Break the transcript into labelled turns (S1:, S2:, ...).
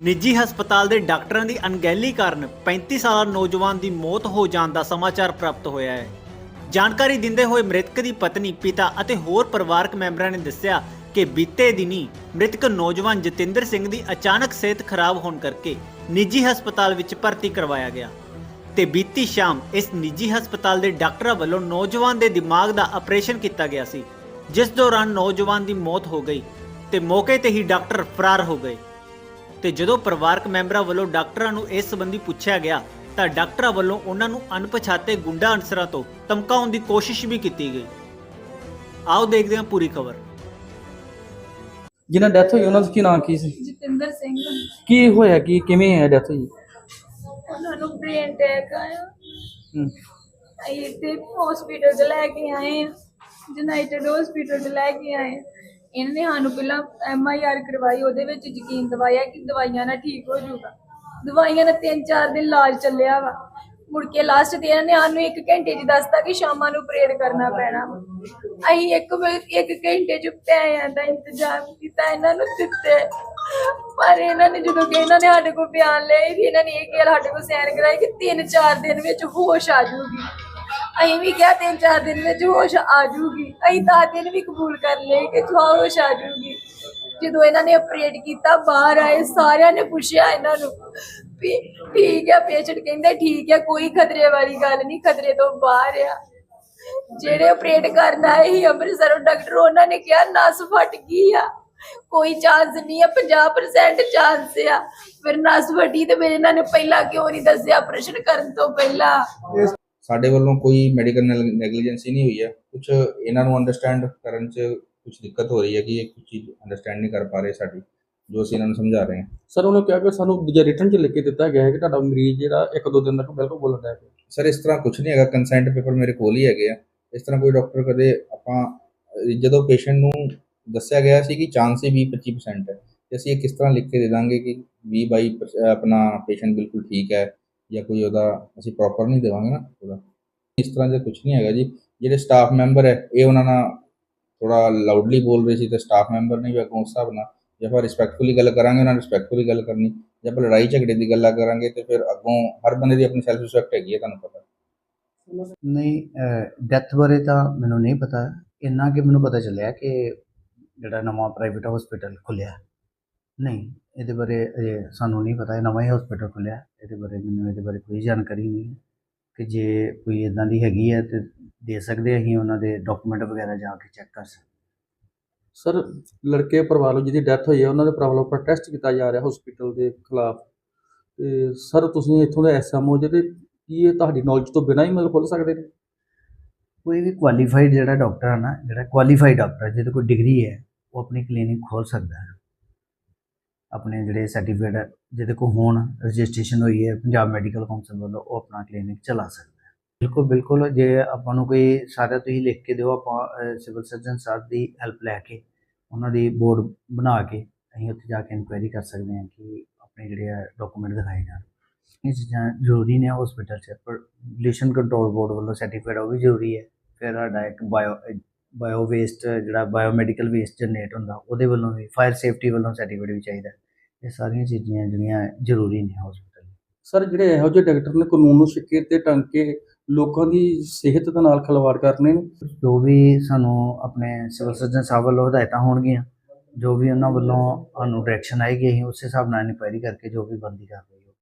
S1: ਨਿੱਜੀ ਹਸਪਤਾਲ ਦੇ ਡਾਕਟਰਾਂ ਦੀ ਅਣਗਹਿਲੀ ਕਾਰਨ 35 ਸਾਲਾ ਨੌਜਵਾਨ ਦੀ ਮੌਤ ਹੋ ਜਾਣ ਦਾ ਸਮਾਚਾਰ ਪ੍ਰਾਪਤ ਹੋਇਆ ਹੈ। ਜਾਣਕਾਰੀ ਦਿੰਦੇ ਹੋਏ ਮ੍ਰਿਤਕ ਦੀ ਪਤਨੀ, ਪਿਤਾ ਅਤੇ ਹੋਰ ਪਰਿਵਾਰਕ ਮੈਂਬਰਾਂ ਨੇ ਦੱਸਿਆ ਕਿ ਬੀਤੇ ਦਿਨੀ ਮ੍ਰਿਤਕ ਨੌਜਵਾਨ ਜਤਿੰਦਰ ਸਿੰਘ ਦੀ ਅਚਾਨਕ ਸਿਹਤ ਖਰਾਬ ਹੋਣ ਕਰਕੇ ਨਿੱਜੀ ਹਸਪਤਾਲ ਵਿੱਚ ਭਰਤੀ ਕਰਵਾਇਆ ਗਿਆ ਤੇ ਬੀਤੀ ਸ਼ਾਮ ਇਸ ਨਿੱਜੀ ਹਸਪਤਾਲ ਦੇ ਡਾਕਟਰਾਂ ਵੱਲੋਂ ਨੌਜਵਾਨ ਦੇ ਦਿਮਾਗ ਦਾ ਆਪਰੇਸ਼ਨ ਕੀਤਾ ਗਿਆ ਸੀ, ਜਿਸ ਦੌਰਾਨ ਨੌਜਵਾਨ ਦੀ ਮੌਤ ਹੋ ਗਈ ਤੇ ਮੌਕੇ ਤੇ ਹੀ ਡਾਕਟਰ ਫਰਾਰ ਹੋ ਗਏ। ਤੇ ਜਦੋਂ ਪਰਿਵਾਰਕ ਮੈਂਬਰਾਂ ਵੱਲੋਂ ਡਾਕਟਰਾਂ ਨੂੰ ਇਸ ਸੰਬੰਧੀ ਪੁੱਛਿਆ ਗਿਆ ਤਾਂ ਡਾਕਟਰਾਂ ਵੱਲੋਂ ਉਹਨਾਂ ਨੂੰ ਅਣਪਛਾਤੇ ਗੁੰਡਾ ਅਨਸਰਾਂ ਤੋਂ ਧਮਕਾਉਣ ਦੀ ਕੋਸ਼ਿਸ਼ ਵੀ ਕੀਤੀ ਗਈ। ਆਓ ਦੇਖਦੇ ਹਾਂ ਪੂਰੀ ਖਬਰ।
S2: ਜਿਹਨਾਂ ਡੈਥ ਹੋਈ ਉਹਨਾਂ ਦਾ ਕੀ ਨਾਮ ਕੀ ਸੀ?
S3: ਜਤਿੰਦਰ ਸਿੰਘ।
S2: ਕੀ ਹੋਇਆ ਕੀ ਕਿਵੇਂ ਹੈ ਡੈਥ ਹੋਈ?
S3: ਉਹਨਾਂ ਨੂੰ ਬ੍ਰੇਨ ਅਟੈਕ ਆਇਆ।
S2: ਹੂੰ।
S3: ਅਸੀਂ ਇੱਥੇ ਹਸਪੀਟਲ 'ਚ ਲੈ ਕੇ ਆਏ ਆ ਯੂਨਾਈਟਿਡ ਹਸਪੀਟਲ 'ਚ ਲੈ ਕੇ ਆਏ ਆ। ਇਹਨਾਂ ਨੇ ਸਾਨੂੰ ਪਹਿਲਾਂ ਐਮ ਆਈ ਆਰ ਕਰਵਾਈ, ਉਹਦੇ ਵਿੱਚ ਯਕੀਨ ਦਵਾਇਆ ਕਿ ਦਵਾਈਆਂ ਨਾਲ ਠੀਕ ਹੋ ਜਾਊਗਾ। ਦਵਾਈਆਂ ਦਾ 3-4 ਦਿਨ ਇਲਾਜ ਚੱਲਿਆ ਵਾ। ਮੁੜ ਕੇ ਲਾਸਟ ਤੇ ਇਹਨਾਂ ਨੇ ਸਾਨੂੰ ਇੱਕ ਘੰਟੇ 'ਚ ਦੱਸਤਾ ਕਿ ਸ਼ਾਮਾਂ ਨੂੰ ਪ੍ਰੇਅਰ ਕਰਨਾ ਪੈਣਾ ਵਾ। ਅਸੀਂ ਇੱਕ ਇੱਕ ਘੰਟੇ 'ਚ ਪੈਸਿਆਂ ਦਾ ਇੰਤਜ਼ਾਮ ਕੀਤਾ, ਇਹਨਾਂ ਨੂੰ ਦਿੱਤੇ। ਪਰ ਇਹਨਾਂ ਨੇ ਜਦੋਂ ਕਿ ਇਹਨਾਂ ਨੇ ਸਾਡੇ ਕੋਲ ਬਿਆਨ ਲਏ ਵੀ ਇਹਨਾਂ ਨੇ ਇਹ ਕਿਹਾ ਸਾਡੇ ਕੋਲ ਸੈਨ ਕਰਾਏ ਕਿ 3-4 ਦਿਨ ਵਿੱਚ ਹੋਸ਼ ਆ ਜਾਊਗੀ। ਅਸੀਂ ਵੀ ਕਿਹਾ 3-4 ਦਿਨ ਵਿੱਚ ਹੋਸ਼ ਆ ਜਾਊਗੀ। ਅਸੀਂ 10 ਦਿਨ ਵੀ ਕਬੂਲ ਕਰ ਲਏ ਕਿ ਹੋਸ਼ ਆ ਜਾਊਗੀ। ਜਦੋਂ ਇਹਨਾਂ ਨੇ ਆਪਰੇਟ ਕੀਤਾ, ਬਾਹਰ ਆਏ, ਸਾਰਿਆਂ ਨੇ ਪੁੱਛਿਆ ਇਹਨਾਂ ਨੂੰ ਵੀ ਠੀਕ ਹੈ ਪੇਸ਼ੈਂਟ ਕਹਿੰਦਾ ਠੀਕ ਹੈ ਕੋਈ ਖਤਰੇ ਵਾਲੀ ਗੱਲ ਨਹੀਂ, ਖਤਰੇ ਤੋਂ ਬਾਹਰ ਆ। ਜਿਹੜੇ ਆਪਰੇਟ ਕਰਨ ਆਏ ਸੀ ਅੰਮ੍ਰਿਤਸਰੋਂ ਡਾਕਟਰ ਉਹਨਾਂ ਨੇ ਕਿਹਾ, ਨਸ ਫਟ ਗਈ ਆ। ਕੋਈ ਚਾਂਸ ਨਹੀਂ ਆ 50% ਚਾਂਸ ਆ। ਫਿਰ ਨਸ ਫਟੀ ਤੇ ਫਿਰ ਇਹਨਾਂ ਨੇ ਪਹਿਲਾਂ ਕਿਉਂ ਨਹੀਂ ਦੱਸਿਆ ਆਪਰੇਸ਼ਨ ਕਰਨ ਤੋਂ ਪਹਿਲਾਂ?
S4: ਸਾਡੇ ਵੱਲੋਂ ਕੋਈ ਮੈਡੀਕਲ ਨੈਗਲੀਜੈਂਸੀ ਨਹੀਂ ਹੋਈ ਹੈ। ਕੁਝ ਇਹਨਾਂ ਨੂੰ ਅੰਡਰਸਟੈਂਡ ਕਰਨ 'ਚ ਕੁਝ ਦਿੱਕਤ ਹੋ ਰਹੀ ਹੈ ਕਿ ਇਹ ਕੁਝ ਚੀਜ਼ ਅੰਡਰਸਟੈਂਡ ਨਹੀਂ ਕਰ ਪਾ ਰਹੇ ਸਾਡੀ ਜੋ ਅਸੀਂ ਇਹਨਾਂ ਨੂੰ ਸਮਝਾ ਰਹੇ ਹਾਂ।
S2: ਸਰ ਉਹਨੇ ਕਿਹਾ ਕਿ ਸਾਨੂੰ ਦੂਜਾ ਰਿਟਰਨ ਚ ਲਿਖ ਕੇ ਦਿੱਤਾ ਗਿਆ ਹੈ ਕਿ ਤੁਹਾਡਾ ਮਰੀਜ਼ ਜਿਹੜਾ ਇੱਕ ਦੋ ਦਿਨ ਤੱਕ ਬਿਲਕੁਲ ਬੋਲਦਾ ਹੈ
S4: ਸਰ ਇਸ ਤਰ੍ਹਾਂ ਕੁਝ ਨਹੀਂ ਹੈਗਾ। ਕੰਸੈਂਟ ਪੇਪਰ ਮੇਰੇ ਕੋਲ ਹੀ ਹੈਗੇ ਆ। ਇਸ ਤਰ੍ਹਾਂ ਕੋਈ ਡਾਕਟਰ ਕਦੇ ਆਪਾਂ ਜਦੋਂ ਪੇਸ਼ੈਂਟ ਨੂੰ ਦੱਸਿਆ ਗਿਆ ਸੀ ਕਿ ਚਾਂਸ ਹੀ 20-25% ਹੈ ਤੇ ਅਸੀਂ ਇਹ ਕਿਸ ਤਰ੍ਹਾਂ ਲਿਖ ਕੇ ਦੇ ਦਾਂਗੇ ਕਿ 20-22 ਆਪਣਾ ਪੇਸ਼ੈਂਟ ਬਿਲਕੁਲ ਠੀਕ ਹੈ ਜਾਂ ਕੋਈ ਉਹਦਾ ਅਸੀਂ ਪ੍ਰੋਪਰ ਨਹੀਂ ਦੇਵਾਂਗੇ ਨਾ ਉਹਦਾ। ਇਸ ਤਰ੍ਹਾਂ ਦਾ ਕੁਝ ਨਹੀਂ ਹੈਗਾ ਜੀ। ਜਿਹੜੇ ਸਟਾਫ ਮੈਂਬਰ ਹੈ, ਇਹ ਉਹਨਾਂ ਨਾਲ ਥੋੜਾ ਲਾਊਡਲੀ ਬੋਲ ਰਹੇ ਸੀ ਤੇ ਸਟਾਫ ਮੈਂਬਰ ਨੇ ਵੀ ਅੱਗੋਂ ਉਸ ਹਿਸਾਬ ਨਾਲ ਜੇ ਆਪਾਂ ਰਿਸਪੈਕਟਫੁਲੀ ਗੱਲ ਕਰਾਂਗੇ, ਉਹਨਾਂ ਰਿਸਪੈਕਟਫੁਲੀ ਗੱਲ ਕਰਨੀ, ਜੇ ਆਪਾਂ ਲੜਾਈ ਝਗੜੇ ਦੀ ਗੱਲਾਂ ਕਰਾਂਗੇ ਤੇ ਫਿਰ ਅੱਗੋਂ ਹਰ ਬੰਦੇ ਦੀ ਆਪਣੀ ਸੈਲਫ ਰਿਸਪੈਕਟ ਹੈਗੀ ਹੈ, ਤੁਹਾਨੂੰ ਪਤਾ।
S5: ਨਹੀਂ ਡੈਥ ਬਾਰੇ ਤਾਂ ਮੈਨੂੰ ਨਹੀਂ ਪਤਾ। ਇੰਨਾ ਕਿ ਮੈਨੂੰ ਪਤਾ ਚੱਲਿਆ ਕਿ ਜਿਹੜਾ ਨਵਾਂ ਪ੍ਰਾਈਵੇਟ ਹਸਪੀਟਲ ਖੁੱਲਿਆ ਨਹੀਂ ਇਹਦੇ ਬਾਰੇ ਅਜੇ ਸਾਨੂੰ ਨਹੀਂ ਪਤਾ ਇਹ ਨਵਾਂ ਹੀ ਹਸਪੀਟਲ ਖੁੱਲਿਆ ਇਹਦੇ ਬਾਰੇ ਮੈਨੂੰ ਇਹਦੇ ਬਾਰੇ ਕੋਈ ਜਾਣਕਾਰੀ ਨਹੀਂ ਹੈ ਕਿ ਜੇ ਕੋਈ ਇਦਾਂ ਦੀ ਹੈਗੀ ਹੈ ਤੇ ਦੇ ਸਕਦੇ ਅਸੀਂ ਉਹਨਾਂ ਦੇ ਡਾਕੂਮੈਂਟ ਵਗੈਰਾ ਜਾ ਕੇ ਚੈੱਕ ਕਰ ਸਕਦੇ।
S2: ਸਰ ਲੜਕੇ ਪਰਿਵਾਰ ਨੂੰ ਜਿਹਦੀ ਡੈਥ ਹੋਈ ਹੈ ਉਹਨਾਂ ਦੇ ਪਰਿਵਾਰ ਵੱਲੋਂ ਪ੍ਰੋਟੈਸਟ ਕੀਤਾ ਜਾ ਰਿਹਾ ਹਸਪੀਟਲ ਦੇ ਖਿਲਾਫ। ਤੇ ਸਰ ਤੁਸੀਂ ਇੱਥੋਂ ਦੇ ਐਸਐਮਓ ਜਿਹਦੇ ਕੀ ਇਹ ਤੁਹਾਡੀ ਨੌਲੇਜ ਤੋਂ ਬਿਨਾਂ ਹੀ ਮਤਲਬ ਖੁੱਲ ਸਕਦੇ ਨੇ?
S5: ਕੋਈ ਵੀ ਕੁਆਲੀਫਾਈਡ ਜਿਹੜਾ ਡਾਕਟਰ ਹੈ ਨਾ ਜਿਹੜਾ ਕੁਆਲੀਫਾਈਡ ਡਾਕਟਰ ਜਿਹਦੇ ਕੋਲ ਡਿਗਰੀ ਹੈ ਉਹ ਆਪਣੀ ਕਲੀਨਿਕ ਖੋਲ ਸਕਦਾ ਹੈ। ਆਪਣੇ ਜਿਹੜੇ ਸਰਟੀਫਿਕੇਟ ਜਿਹਦੇ ਕੋਲ ਹੋਣ ਰਜਿਸਟ੍ਰੇਸ਼ਨ ਹੋਈ ਹੈ, ਪੰਜਾਬ ਮੈਡੀਕਲ ਕਾਉਂਸਲ ਵੱਲੋਂ, ਉਹ ਆਪਣਾ ਕਲੀਨਿਕ ਚਲਾ ਸਕਦਾ ਹੈ। ਬਿਲਕੁਲ ਬਿਲਕੁਲ, ਜੇ ਆਪਾਂ ਨੂੰ ਕੋਈ ਸਾਰਾ ਤੁਸੀਂ ਲਿਖ ਕੇ ਦਿਓ, ਆਪਾਂ ਸਿਵਲ ਸਰਜਨ ਸਾਹਿਬ ਦੀ ਹੈਲਪ ਲੈ ਕੇ, ਉਹਨਾਂ ਦੀ ਬੋਰਡ ਬਣਾ ਕੇ, ਅਸੀਂ ਉੱਥੇ ਜਾ ਕੇ ਇਨਕੁਆਇਰੀ ਕਰ ਸਕਦੇ ਹਾਂ ਕਿ ਆਪਣੇ ਜਿਹੜੇ ਆ ਡਾਕੂਮੈਂਟ ਦਿਖਾਏ ਜਾਣ। ਇਹ ਚੀਜ਼ਾਂ ਜ਼ਰੂਰੀ ਨੇ ਹਸਪੀਟਲ 'ਚ, ਪਰ ਪੋਲਿਊਸ਼ਨ ਕੰਟਰੋਲ ਬੋਰਡ ਵੱਲੋਂ ਸਰਟੀਫਿਕੇਟ ਉਹ ਵੀ ਜ਼ਰੂਰੀ ਹੈ। ਫਿਰ ਸਾਡਾ ਇੱਕ ਬਾਇਓ ਬਾਇਓ ਵੇਸਟ ਜਿਹੜਾ ਬਾਇਓਮੈਡੀਕਲ ਵੇਸਟ ਜਨਰੇਟ ਹੁੰਦਾ, ਉਹਦੇ ਵੱਲੋਂ ਵੀ ਫਾਇਰ ਸੇਫਟੀ ਵੱਲੋਂ ਸਰਟੀਫਿਕੇਟ ਵੀ ਚਾਹੀਦਾ ਇਹ ਸਾਰੀਆਂ ਚੀਜ਼ਾਂ ਜਿਹੜੀਆਂ ਜ਼ਰੂਰੀ ਨੇ ਹਸਪੀਟਲ
S2: ਸਰ ਜਿਹੜੇ ਇਹੋ ਜਿਹੇ ਡਾਕਟਰ ਨੇ ਕਾਨੂੰਨ ਨੂੰ ਸਿੱਕੇ ਤੇ ਟੰਗ ਕੇ ਲੋਕਾਂ ਦੀ ਸਿਹਤ ਦੇ ਨਾਲ ਖਿਲਵਾੜ ਕਰਨੇ ਨੇ?
S5: ਜੋ ਵੀ ਸਾਨੂੰ ਆਪਣੇ ਸਿਵਲ ਸਰਜਨ ਸਾਹਿਬ ਵੱਲੋਂ ਹਦਾਇਤਾਂ ਹੋਣਗੀਆਂ ਜੋ ਵੀ ਉਹਨਾਂ ਵੱਲੋਂ ਸਾਨੂੰ ਡਾਇਰੈਕਸ਼ਨ ਆਏਗੀ ਅਸੀਂ ਉਸੇ ਹਿਸਾਬ ਨਾਲ ਇਨਕੁਆਇਰੀ ਕਰਕੇ ਜੋ ਵੀ ਬੰਦੀ ਕਾਰਵਾਈ